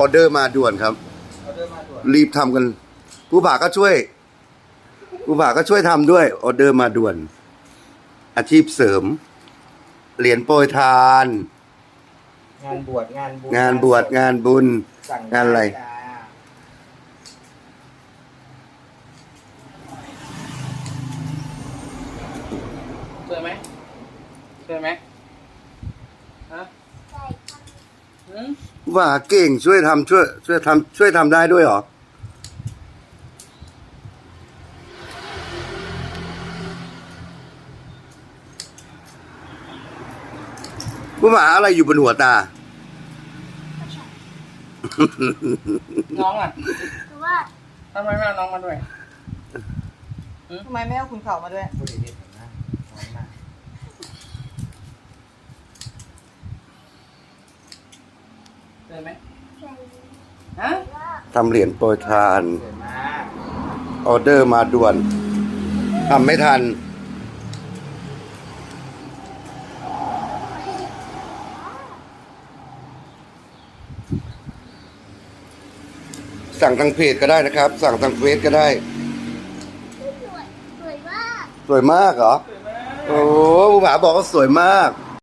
ออเดอร์มาด่วนครับ เอาเดินมาด่วนรีบทำกันผู้ผ่าก็ช่วยผู้ผ่าก็ช่วยทำด้วยออเดอร์มาด่วน อาชีพเสริม เหรียญโปรยทาน งานบวชงานบุญงานบวชงานบุญ สั่งานอะไรด้จ้าสวยไหมสวยไหมฮะหืม ผู้ผ่าเก่งช่วยทำช่วยช่วยทำช่วยทำได้ด้วยเหรอผู้ผ่าอะไรอยู่บนหัวตา น้องอะคือว่าทำไมไม่เอาน้องมาด้วย ทำไมไม่เอาคุณเขามาด้วยผู้ดีเห็นนะน้อยมา สวยไหมใส่ฮะว่าทำเหรียญโปรยทาน สวยมากออเดอร์มาด่วนทำไม่ทัน สั่งทางเพจก็ได้นะครับ สั่งทางเฟซก็ได้ สวยสวยมาก สวยมากเหรอโอ้ผู้ผาบอกว่าสวยมากส